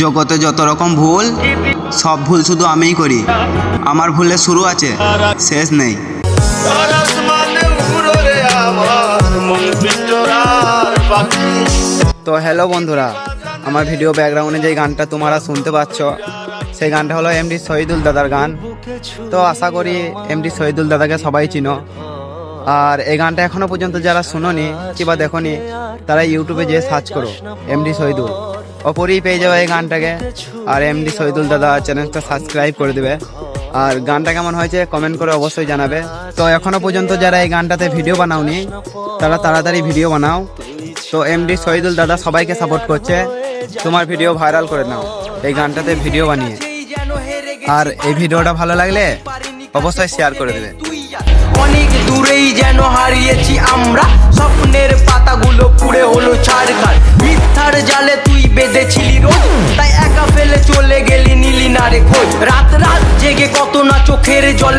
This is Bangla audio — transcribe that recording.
জগতে যত রকম ভুল, সব ভুল শুধু আমিই করি। আমার ভুলের শুরু আছে, শেষ নেই। তো হ্যালো বন্ধুরা, আমার ভিডিও ব্যাকগ্রাউন্ডে যে গানটা তোমরা শুনতে পাচ্ছ, সেই গানটা হলো এমডি শহীদুল দাদার গান। তো আশা করি এমডি শহীদুল দাদাকে সবাই চিনো। আর এই গানটা এখনও পর্যন্ত যারা শুনোনি কিংবা দেখোনি, তারা ইউটিউবে যেয়ে সার্চ করো এমডি শহীদুল। অপরেই পেয়ে যাবে এই গানটাকে আর এমডি শহীদুল দাদা চ্যানেলটা সাবস্ক্রাইব করে দেবে আর গানটা কেমন হয়েছে কমেন্ট করে অবশ্যই জানাবে তো এখনও পর্যন্ত যারা এই গানটাতে ভিডিও বানাওনি তারা তাড়াতাড়ি ভিডিও বানাও তো এমডি শহীদুল দাদা সবাইকে সাপোর্ট করছে তোমার ভিডিও ভাইরাল করে নাও এই গানটাতে ভিডিও বানিয়ে আর এই ভিডিওটা ভালো লাগলে অবশ্যই শেয়ার করে দেবে অনেক দূরেই যেন হারিয়েছি আমরা। স্বপ্নের পাতাগুলো পুড়ে হলো ছাড়খার। মিথ্যার জালে বেঁধেছিলি রোজ। তাই একা ফেলে চলে গেলি নিলি না রে খোঁজ। রাত রাত জেগে কত না চোখের জলে।